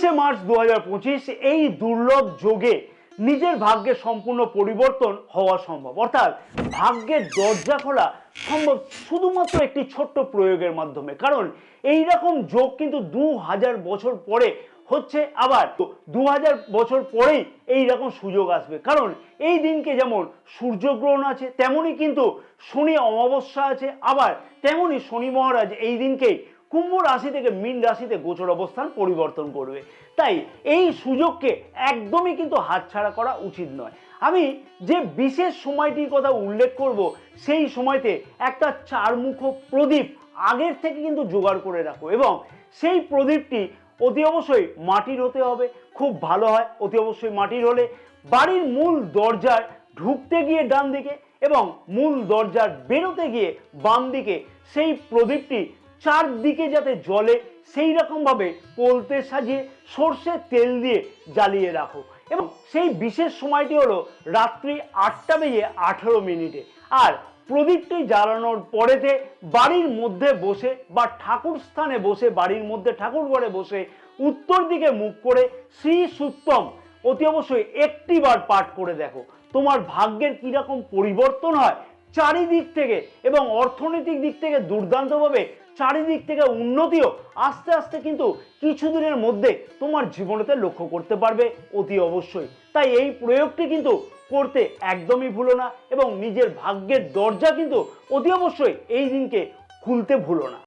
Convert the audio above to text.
বাইশে মার্চ দু এই দুর্লভ যোগে নিজের ভাগ্যের সম্পূর্ণ পরিবর্তন হওয়া সম্ভব। অর্থাৎ ভাগ্যের দরজা খোলা সম্ভব শুধুমাত্র একটি ছোট্ট প্রয়োগের মাধ্যমে। কারণ এই রকম যোগ কিন্তু দু হাজার বছর পরে হচ্ছে আবার। দু হাজার বছর পরেই এই রকম সুযোগ আসবে। কারণ এই দিনকে যেমন সূর্যগ্রহণ আছে, তেমনই কিন্তু শনি অমাবস্যা আছে, আবার তেমনই শনি মহারাজ এই দিনকেই কুম্ভ রাশি থেকে মীন রাশিতে গোচর অবস্থান পরিবর্তন করবে। তাই এই সুযোগকে একদমই কিন্তু হাতছাড়া করা উচিত নয়। আমি যে বিশেষ সময়টির কথা উল্লেখ করব, সেই সময়তে একটা চারমুখ প্রদীপ আগের থেকে কিন্তু জোগাড় করে রাখো এবং সেই প্রদীপটি অতি অবশ্যই মাটির হতে হবে, খুব ভালো হয় অতি অবশ্যই মাটির হলে। বাড়ির মূল দরজার ঢুকতে গিয়ে ডান দিকে এবং মূল দরজার বেরোতে গিয়ে বাম দিকে সেই প্রদীপটি চারদিকে যাতে জলে সেই রকমভাবে পোলতে সাজিয়ে সর্ষের তেল দিয়ে জ্বালিয়ে রাখো। এবং সেই বিশেষ সময়টি হলো রাত্রি আটটা বেজে আঠেরো মিনিটে। আর প্রদীপটি জ্বালানোর পরেতে বাড়ির মধ্যে বসে বা ঠাকুর স্থানে বসে, বাড়ির মধ্যে ঠাকুর ঘরে বসে উত্তর দিকে মুখ করে শ্রী সুত্তম অতি অবশ্যই একটি বার পাঠ করে দেখো। তোমার ভাগ্যের কীরকম পরিবর্তন হয় চারিদিক থেকে এবং অর্থনৈতিক দিক থেকে দুর্দান্তভাবে চারিদিক থেকে উন্নতিও আস্তে আস্তে কিন্তু কিছুদিনের মধ্যে তোমার জীবনেতে লক্ষ্য করতে পারবে অতি অবশ্যই। তাই এই প্রয়োগটি কিন্তু করতে একদমই ভুলো না এবং নিজের ভাগ্যের দরজা কিন্তু অতি অবশ্যই এই দিনকে খুলতে ভুলো না।